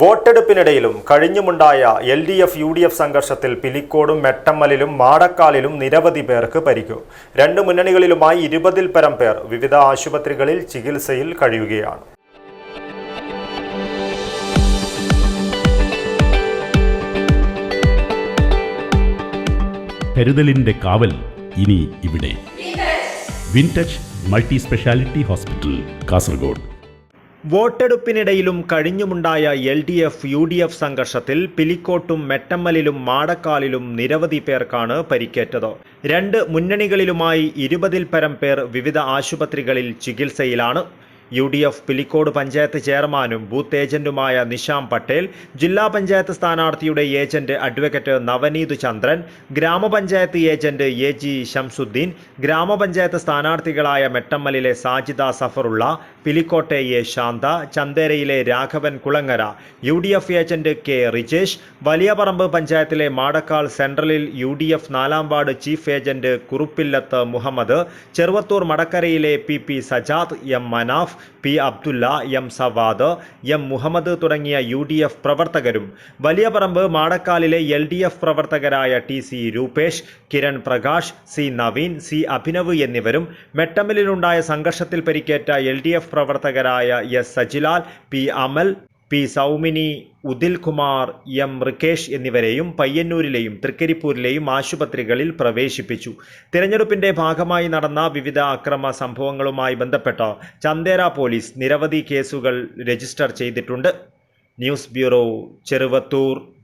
വോട്ടെടുപ്പിനിടയിലും കഴിഞ്ഞുമുണ്ടായ L D F U D F സംഘർഷത്തിൽ പിലിക്കോടും മെട്ടമ്മലിലും മാടക്കാലിലും നിരവധി പേർക്ക് പരിക്കു. രണ്ട് മുന്നണികളിലുമായി ഇരുപതിൽ പരം പേർ വിവിധ ആശുപത്രികളിൽ ചികിത്സയിൽ കഴിയുകയാണ്. കരുതലിന്റെ കാവൽ ഇനി ഇവിടെ. Wintouch multi speciality hospital Kasaragod. വോട്ടെടുപ്പിനിടയിലും കഴിഞ്ഞുമുണ്ടായ L D F U D F സംഘർഷത്തിൽ പിലിക്കോട്ടും മെട്ടമ്മലിലും മാടക്കാലിലും നിരവധി പേർക്കാണ് പരിക്കേറ്റത്. രണ്ട് മുന്നണികളിലുമായി ഇരുപതിൽ പരം പേർ വിവിധ ആശുപത്രികളിൽ ചികിത്സയിലാണ്. U D F Pilicode panchayat ചെയർമാനും ബൂത്ത് ഏജന്റുമായ നിഷാം പട്ടേൽ ജില്ലാ പഞ്ചായത്ത് സ്ഥാനാർത്ഥിയുടെ ഏജന്റ് അഡ്വക്കേറ്റ് നവനീത് ചന്ദ്രൻ ഗ്രാമപഞ്ചായത്ത് ഏജന്റ് എ ജി ഷംസുദ്ദീൻ ഗ്രാമപഞ്ചായത്ത് സ്ഥാനാർത്ഥികളായ മെട്ടമ്മലിലെ സാജിദ സഫറുള്ള പിലിക്കോട്ടെ A Shantha ചന്തേരയിലെ Raghavan Kulangara U D F agent K Rijesh Valiyaparamba പഞ്ചായത്തിലെ മാടക്കാൾ സെൻട്രലിൽ യു ഡി എഫ് നാലാം ward chief agent Kuruppillath Muhammad Cheruvathur മടക്കരയിലെ P P Sajad M Manaf P Abdulla M Savad M Muhammad തുടങ്ങിയ U D F പ്രവർത്തകരും വലിയപറമ്പ് മാടക്കാലിലെ L D F പ്രവർത്തകരായ T C Rupesh Kiran Prakash C Naveen C Abhinav എന്നിവരും മെട്ടമ്മലിലുണ്ടായ സംഘർഷത്തിൽ പരിക്കേറ്റ L D F പ്രവർത്തകരായ S Sajilal P Amal P. Soumini Udilkumar M. Rikesh എന്നിവരെയും പയ്യന്നൂരിലെയും തൃക്കരിപ്പൂരിലെയും ആശുപത്രികളിൽ പ്രവേശിപ്പിച്ചു. തിരഞ്ഞെടുപ്പിന്റെ ഭാഗമായി നടന്ന വിവിധ അക്രമ സംഭവങ്ങളുമായി ബന്ധപ്പെട്ട് ചന്ദേര പോലീസ് നിരവധി കേസുകൾ രജിസ്റ്റർ ചെയ്തിട്ടുണ്ട്. News bureau Cheruvathur.